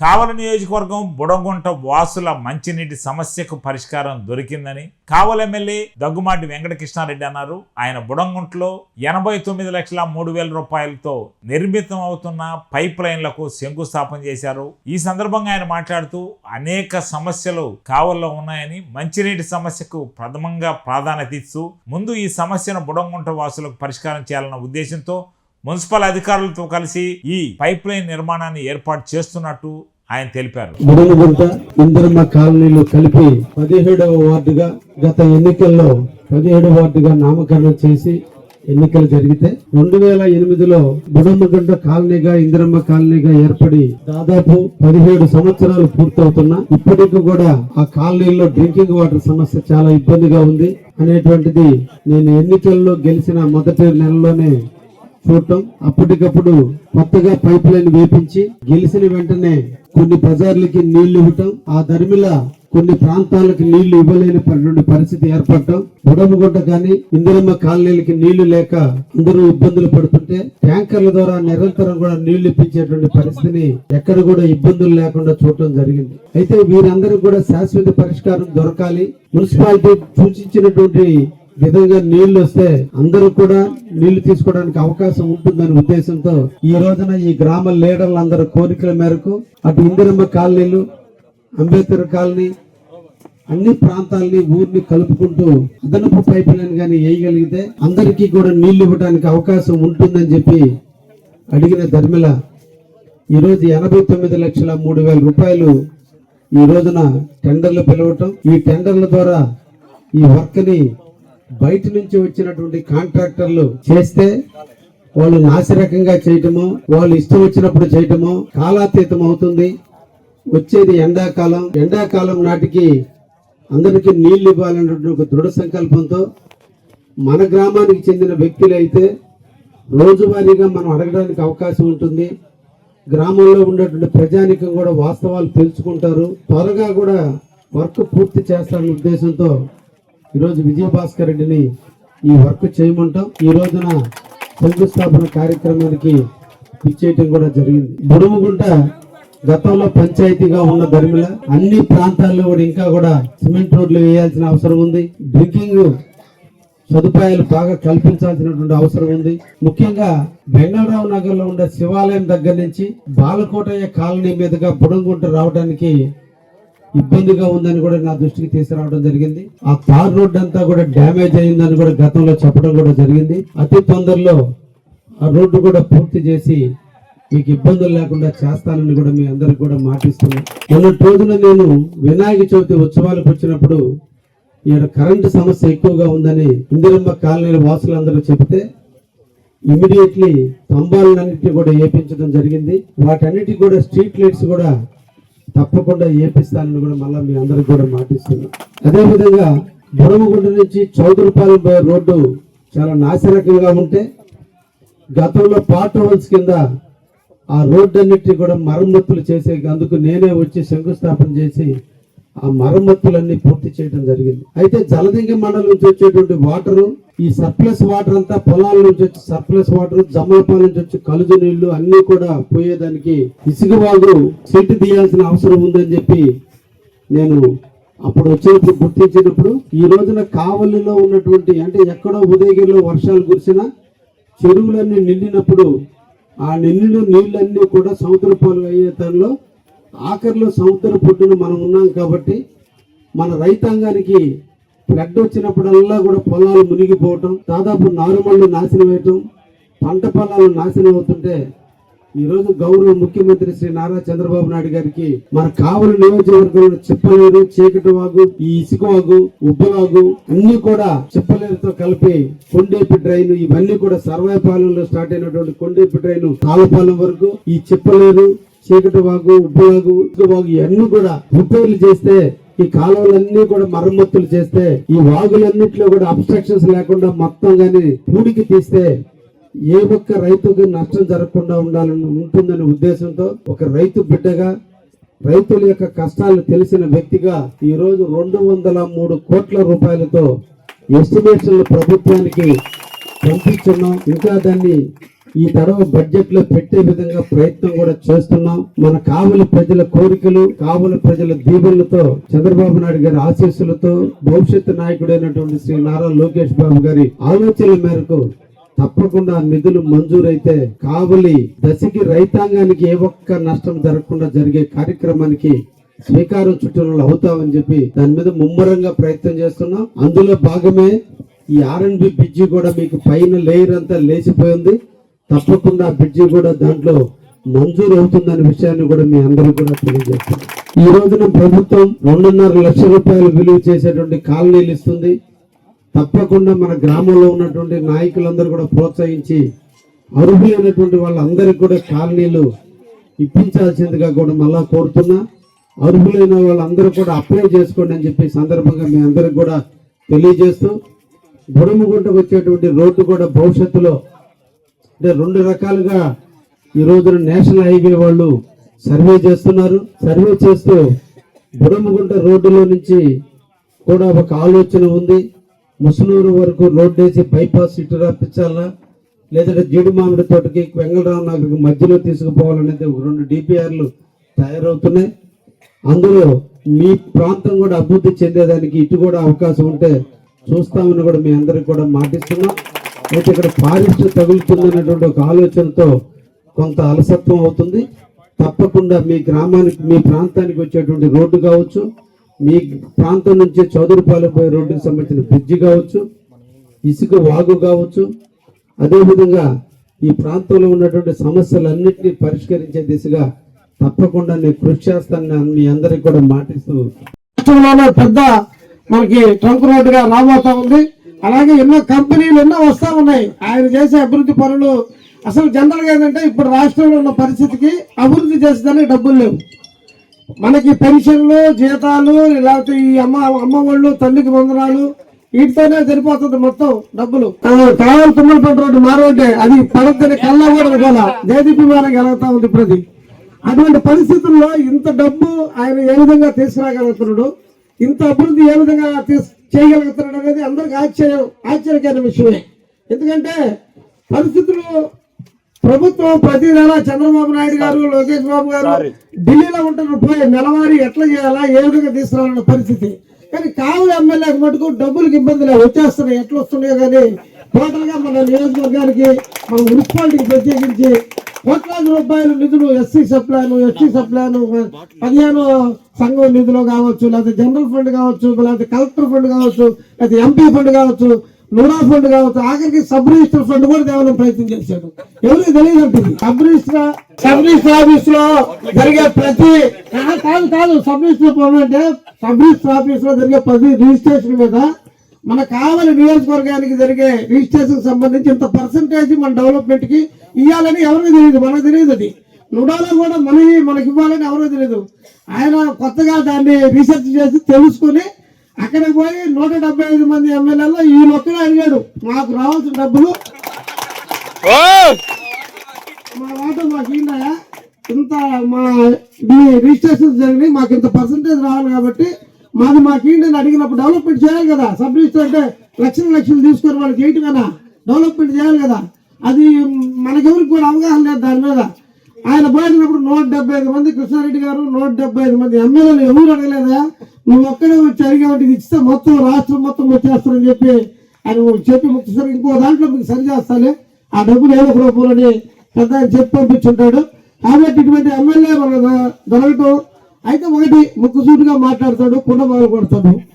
కావలి నియోజకవర్గం బుడంగుంట వాసుల మంచినీటి సమస్యకు పరిష్కారం దొరికిందని కావలి ఎమ్మెల్యే దగ్గుమాటి వెంకటకృష్ణారెడ్డి అన్నారు. ఆయన బుడంగుంటలో ఎనభై తొమ్మిది లక్షల మూడు వేల రూపాయలతో నిర్మితం అవుతున్న పైప్ లైన్లకు శంకుస్థాపన చేశారు. ఈ సందర్భంగా ఆయన మాట్లాడుతూ అనేక సమస్యలు కావల్లో ఉన్నాయని మంచినీటి సమస్యకు ప్రథమంగా ప్రాధాన్యత ఇస్తూ ముందు ఈ సమస్యను బుడంగుంట వాసులకు పరిష్కారం చేయాలన్న ఉద్దేశంతో మున్సిపల్ అధికారులతో కలిసి ఈ పైప్ లైన్ నిర్మాణాన్ని ఏర్పాటు చేస్తున్నట్టు ఆయన తెలిపారు. ముడుగుంట ఇందిరమ్మ కాలనీలు కలిపి పదిహేడవ వార్డుగా గత ఎన్నికల్లో పదిహేడవ వార్డుగా నామకరణం చేసి ఎన్నికలు జరిగితే రెండు వేల ఎనిమిదిలో బుడమ్మగుంట కాలనీగా ఇందిరమ్మ కాలనీగా ఏర్పడి దాదాపు పదిహేడు సంవత్సరాలు పూర్తవుతున్నా ఇప్పటికి కూడా ఆ కాలనీలో డ్రింకింగ్ వాటర్ సమస్య చాలా ఇబ్బందిగా ఉంది. అనేటువంటిది నేను ఎన్నికల్లో గెలిచిన మొదటి నెలలోనే చూడటం. అప్పటికప్పుడు కొత్తగా పైప్ లైన్ వేపించి గెలిచిన వెంటనే కొన్ని బజార్లకి నీళ్ళు ఇవ్వటం. ఆ దరిమిల కొన్ని ప్రాంతాలకు నీళ్ళు ఇవ్వలేని పరిస్థితి ఏర్పడటం. బుడమగుంట కానీ ఇందిరమ్మ కాలనీలకి నీళ్ళు లేక అందరూ ఇబ్బందులు పడుతుంటే ట్యాంకర్ల ద్వారా నిరంతరం కూడా నీళ్ళు ఇప్పించేటువంటి పరిస్థితిని ఎక్కడ కూడా ఇబ్బందులు లేకుండా చూడటం జరిగింది. అయితే వీరందరూ కూడా శాశ్వత పరిష్కారం దొరకాలి. మున్సిపాలిటీ సూచించినటువంటి విధంగా నీళ్ళు వస్తే అందరూ కూడా నీళ్ళు తీసుకోవడానికి అవకాశం ఉంటుందనే ఉద్దేశంతో ఈ రోజున ఈ గ్రామ లీడర్లందరి కోరికల మేరకు అటు ఇందిరమ్మ కాలనీలు అంబేద్కర్ కాలనీ అన్ని ప్రాంతాలని ఊరిని కలుపుకుంటూ అదనపు పైప్ లైన్ కానీ వేయగలిగితే అందరికీ కూడా నీళ్ళు ఇవ్వడానికి అవకాశం ఉంటుందని చెప్పి అడిగిన ధర్మిల ఈరోజు ఎనభై తొమ్మిది లక్షల మూడు వేల రూపాయలు ఈ రోజున టెండర్లు పిలవటం ఈ టెండర్ల ద్వారా ఈ వర్క్ని బయట నుంచి వచ్చినటువంటి కాంట్రాక్టర్లు చేస్తే వాళ్ళు నాసిరకంగా చేయటము వాళ్ళు ఇష్టం వచ్చినప్పుడు చేయటము కాలాతీతం అవుతుంది. వచ్చేది ఎండాకాలం. ఎండాకాలం నాటికి అందరికీ నీళ్ళు ఇవ్వాలన్నటువంటి ఒక దృఢ సంకల్పంతో మన గ్రామానికి చెందిన వ్యక్తులు అయితే రోజువారీగా మనం అడగడానికి అవకాశం ఉంటుంది. గ్రామంలో ఉన్నటువంటి ప్రజానికం కూడా వాస్తవాలు తెలుసుకుంటారు. త్వరగా కూడా వర్క్ పూర్తి చేస్తారనే ఉద్దేశంతో ఈరోజు విజయభాస్కర్ రెడ్డిని ఈ వర్క్ చేయమంటాం. ఈ రోజున శంకుస్థాపన కార్యక్రమానికి ఇచ్చేయటం కూడా జరిగింది. బుడుముగుంట గతంలో పంచాయతీగా ఉన్న ధర్మిల అన్ని ప్రాంతాల్లో కూడా ఇంకా కూడా సిమెంట్ రోడ్లు వేయాల్సిన అవసరం ఉంది. డ్రింకింగ్ సదుపాయాలు బాగా కల్పించాల్సినటువంటి అవసరం ఉంది. ముఖ్యంగా బెంగళరావు నగర్లో ఉండే శివాలయం దగ్గర నుంచి బాలకోటయ్య కాలనీ మీదుగా బుడంగుంట రావడానికి ఇబ్బందిగా ఉందని కూడా నా దృష్టికి తీసుకురావడం జరిగింది. ఆ తార్ రోడ్ అంతా కూడా డ్యామేజ్ అయిందని కూడా గతంలో చెప్పడం కూడా జరిగింది. అతి తొందరలో ఆ రోడ్డు కూడా పూర్తి చేసి మీకు ఇబ్బందులు లేకుండా చేస్తానని కూడా మీ అందరికి కూడా మాటిస్తున్నాను మొన్నటి రోజున నేను వినాయక చవితి ఉత్సవాలకు వచ్చినప్పుడు ఈడ కరెంటు సమస్య ఎక్కువగా ఉందని ఇందిరమ్మ కాలనీ వాసులందరూ చెబితే ఇమీడియట్లీ స్తంభాలన్నింటినీ కూడా వేయించడం జరిగింది. వాటన్నిటికి కూడా స్ట్రీట్ లైట్స్ కూడా తప్పకుండా ఏపిస్తానని కూడా మళ్ళీ మీ అందరికి కూడా మాటిస్తున్నాం. అదేవిధంగా బుడమగుండ నుంచి చౌదరిపాలెం పోయే రోడ్డు చాలా నాసిరకంగా ఉంటే గతంలో పార్ట్ హోల్స్ కింద ఆ రోడ్డు అన్నిటి కూడా మరమ్మతులు చేసే అందుకు నేనే వచ్చి శంకుస్థాపన చేసి ఆ మరమ్మతులన్నీ పూర్తి చేయడం జరిగింది. అయితే జలదింగ మండలం నుంచి వచ్చేటువంటి వాటరు ఈ సర్ప్లస్ వాటర్ అంతా పొలాల నుంచి వచ్చి సర్ప్లస్ వాటర్ జమాపాల నుంచి వచ్చి కలుజు నీళ్ళు అన్ని కూడా పోయేదానికి ఇసుక వాళ్ళు సీటు తీయాల్సిన అవసరం ఉందని చెప్పి నేను అప్పుడు వచ్చినప్పుడు గుర్తించినప్పుడు ఈ రోజున కావలిలో ఉన్నటువంటి అంటే ఎక్కడో ఉదయగిరిలో వర్షాలు కురిసిన చెరువులన్నీ నిండినప్పుడు ఆ నిండిన నీళ్ళన్నీ కూడా సముద్ర పాలు అయ్యే తనలో ఆఖరిలో సముద్ర పొట్టున మనం ఉన్నాం కాబట్టి మన రైతాంగానికి ఫ్లడ్ వచ్చినప్పుడల్లా కూడా పొలాలు మునిగిపోవటం దాదాపు నారుమళ్ళు నాశనం వేయటం పంట పొలాలు నాశనం అవుతుంటే ఈరోజు గౌరవ ముఖ్యమంత్రి శ్రీ నారా చంద్రబాబు నాయుడు గారికి మన కావలి నియోజకవర్గంలో చెప్పలేరు చీకటి వాగు ఈ ఇసుక వాగు ఉబ్బవాగు అన్ని కూడా చిప్పలేరుతో కలిపి కొండేపి డ్రైన్ ఇవన్నీ కూడా సర్వాయపాలెంలో స్టార్ట్ అయినటువంటి కొండేపి డ్రైన్ తాళపాలెం వరకు ఈ చెప్పలేరు. చీకటి వాగు ఉబ్బవాగు ఇసుక వాగు ఇవన్నీ కూడా రిపేర్లు చేస్తే ఈ కాలువలన్నీ కూడా మరమ్మతులు చేస్తే ఈ వాగులన్నింటిలో కూడా అబ్స్ట్రక్షన్స్ లేకుండా మొత్తం కానీ పూడికి తీస్తే ఏ ఒక్క రైతుకి నష్టం జరగకుండా ఉండాలని ఉంటుందనే ఉద్దేశంతో ఒక రైతు బిడ్డగా రైతుల యొక్క కష్టాలు తెలిసిన వ్యక్తిగా ఈరోజు రెండు వందల మూడు కోట్ల రూపాయలతో ఎస్టిమేషన్లు ప్రభుత్వానికి పంపించున్నాం ఇంకా దాన్ని ఈ తడవ బడ్జెట్లో పెట్టే విధంగా ప్రయత్నం కూడా చేస్తున్నాం. మన కావలి ప్రజల కోరికలు కావలి ప్రజల దీవెనలతో చంద్రబాబు నాయుడు గారి ఆశీస్సులతో భవిష్యత్ నాయకుడైనటువంటి శ్రీ నారా లోకేష్ బాబు గారి ఆలోచనల మేరకు తప్పకుండా నిధులు మంజూరైతే కావలి దశకి రైతాంగానికి ఏ ఒక్క నష్టం జరగకుండా జరిగే కార్యక్రమానికి శ్రీకారం చుట్టూ అవుతామని చెప్పి దాని మీద ముమ్మరంగా ప్రయత్నం చేస్తున్నాం. అందులో భాగమే ఈ ఆర్ఎన్బి బ్రిడ్జి కూడా మీకు పైన లేయర్ అంతా లేచిపోయింది. తప్పకుండా బ్రిడ్జి కూడా దాంట్లో మంజూరు అవుతుందనే విషయాన్ని కూడా మీ అందరూ కూడా తెలియజేస్తున్నాం ఈ రోజున ప్రభుత్వం రెండున్నర లక్షల రూపాయలు విలువ చేసేటువంటి కాలనీలు ఇస్తుంది. తప్పకుండా మన గ్రామంలో ఉన్నటువంటి నాయకులందరూ కూడా ప్రోత్సహించి అర్హులైనటువంటి వాళ్ళందరికీ కూడా కాలనీలు ఇప్పించాల్సిందిగా కూడా మళ్ళా కోరుతున్నా. అర్హులైన వాళ్ళందరూ కూడా అప్లై చేసుకోండి అని చెప్పి సందర్భంగా మీ అందరికి కూడా తెలియజేస్తూ బుడమగుంటకు వచ్చేటువంటి రోడ్డు కూడా భవిష్యత్తులో అంటే రెండు రకాలుగా ఈ రోజున నేషనల్ హైవే వాళ్ళు సర్వే చేస్తున్నారు. సర్వే చేస్తూ బుడమగుంట రోడ్డులో నుంచి కూడా ఒక ఆలోచన ఉంది. ముసునూరు వరకు రోడ్డు వేసి బైపాస్ ఇటు రాపించాలా లేదంటే జీడి మామిడి తోటకి వెంగళరావు నగర్కి మధ్యలో తీసుకుపోవాలనేది ఒక రెండు డిపిఆర్లు తయారవుతున్నాయి. అందులో మీ ప్రాంతం కూడా అభివృద్ధి చెందేదానికి ఇటు కూడా అవకాశం ఉంటే చూస్తామని కూడా మీ అందరికి కూడా మాటిస్తున్నాం. అయితే ఇక్కడ ఫారెస్ట్ తగులుతుందనేటువంటి ఒక ఆలోచనతో కొంత అలసత్వం అవుతుంది. తప్పకుండా మీ గ్రామానికి మీ ప్రాంతానికి వచ్చేటువంటి రోడ్డు కావచ్చు మీ ప్రాంతం నుంచి చౌదరిపాలెం పోయే రోడ్డుకి సంబంధించిన బ్రిడ్జి కావచ్చు ఇసుక వాగు కావచ్చు. అదేవిధంగా ఈ ప్రాంతంలో ఉన్నటువంటి సమస్యలన్నింటినీ పరిష్కరించే దిశగా తప్పకుండా నేను కృషి చేస్తానని మీ అందరికి కూడా మాటిస్తూ పెద్ద మనకి ట్రంక్ రోడ్డుగా రాబోతా ఉంది. అలాగే ఎన్నో కంపెనీలు ఎన్నో వస్తా ఉన్నాయి. ఆయన చేసే అభివృద్ధి పనులు అసలు జనరల్గా ఏంటంటే ఇప్పుడు రాష్ట్రంలో ఉన్న పరిస్థితికి అభివృద్ధి చేసేదానికి డబ్బులు లేవు. మనకి పెన్షన్లు జీతాలు లేకపోతే ఈ అమ్మ అమ్మ ఒళ్ళు తల్లికి వందనాలు వీటితోనే సరిపోతుంది మొత్తం డబ్బులు. కావాలి తుమ్మలపేట రోడ్డు మారోడ్డే అది పడద్దని కల్లా కూడా అనుకోవాల మేరకు వెళ్తా ఉంది అది అటువంటి పరిస్థితుల్లో ఇంత డబ్బు ఆయన ఏ విధంగా తీసుకురాగలుగుతున్నాడు? ఇంత అభివృద్ధి ఏ విధంగా తీస్- చేయగలుగుతున్నాడు అనేది అందరికి ఆశ్చర్యం ఆశ్చర్యకరమైన విషయమే. ఎందుకంటే పరిస్థితులు ప్రభుత్వం ప్రతి నెల చంద్రబాబు నాయుడు గారు లోకేష్ బాబు గారు ఢిల్లీలో ఉంటున్న పోయి నెలవారీ ఎట్లా చేయాలా ఏ విధంగా తీసుకురావాలన్న పరిస్థితి. కానీ కావులు ఎమ్మెల్యేకి మటుకు డబ్బులకు ఇబ్బందులు వచ్చేస్తున్నాయి ఎట్లా వస్తున్నాయో కానీ టోటల్గా మన నియోజకవర్గానికి మన మున్సిపాలిటీకి ప్రత్యేకించి కోట్లాది రూపాయల నిధులు ఎస్సీ సప్లాను ఎస్టీ సప్లాను పదిహేను సంఘం నిధులు కావచ్చు లేకపోతే జనరల్ ఫండ్ కావచ్చు లేకపోతే కలెక్టర్ ఫండ్ కావచ్చు లేకపోతే ఎంపీ ఫండ్ కావచ్చు నూరా ఫండ్ కావచ్చు ఆఖరికి సబ్ రిజిస్టర్ ఫండ్ కూడా తేవాలని ప్రయత్నం చేశాడు. ఎవరికి తెలియదు అంటుంది సబ్ రిజిస్టర్? సబ్ రిజిస్టర్ ఆఫీస్లో జరిగే ప్రతి కాదు కాదు సబ్ రిజిస్టర్ అంటే సబ్ రిజిస్టర్ ఆఫీస్లో జరిగే ప్రతి రిజిస్ట్రేషన్ మీద మన కావలి నియోజకవర్గానికి జరిగే రిజిస్ట్రేషన్ సంబంధించి ఇంత పర్సంటేజ్ మన డెవలప్మెంట్కి ఇవ్వాలని ఎవరికి తెలియదు మనకు తెలియదు అది. నుడాలో కూడా మనకి మనకి ఇవ్వాలని ఎవరో తెలియదు. ఆయన కొత్తగా దాన్ని రీసెర్చ్ చేసి తెలుసుకుని అక్కడికి పోయి నూట డెబ్బై ఐదు మంది ఎమ్మెల్యేలో ఈయన ఒక్కడే అడిగాడు మాకు రావాల్సిన డబ్బులు మా వాట మాకు ఇంత మా ఈ రిజిస్ట్రేషన్ జరిగినాయి మాకు ఇంత పర్సంటేజ్ రావాలి కాబట్టి మాది మాకు ఏంటని అడిగినప్పుడు డెవలప్మెంట్ చేయాలి కదా. సబ్ రిజిస్టర్ అంటే లక్షల లక్షలు తీసుకొని వాళ్ళకి ఏంటి కదా. డెవలప్మెంట్ చేయాలి కదా. అది మనకెవరికి కూడా అవగాహన లేదు దాని మీద. ఆయన పోయినప్పుడు నూట డెబ్బై ఐదు మంది కృష్ణారెడ్డి గారు నూట డెబ్బై ఐదు మంది ఎమ్మెల్యేలు ఎవరు అడగలేదా? నువ్వు ఒక్కడే వచ్చి అడిగేవాటి ఇది ఇస్తే మొత్తం రాష్ట్రం మొత్తం వచ్చేస్తారని చెప్పి ఆయన చెప్పి ముఖ్యసారి ఇంకో దాంట్లో మీకు సరి చేస్తాలే. ఆ డబ్బులు ఏదో ఒక రూపంలోని పెద్ద చెప్పి పంపించుంటాడు. కాబట్టి ఇటువంటి ఎమ్మెల్యే మన దొరకటం అయితే ఒకటి ముక్కుసూటిగా మాట్లాడతాడు కుండ మొదలు కొడతాడు.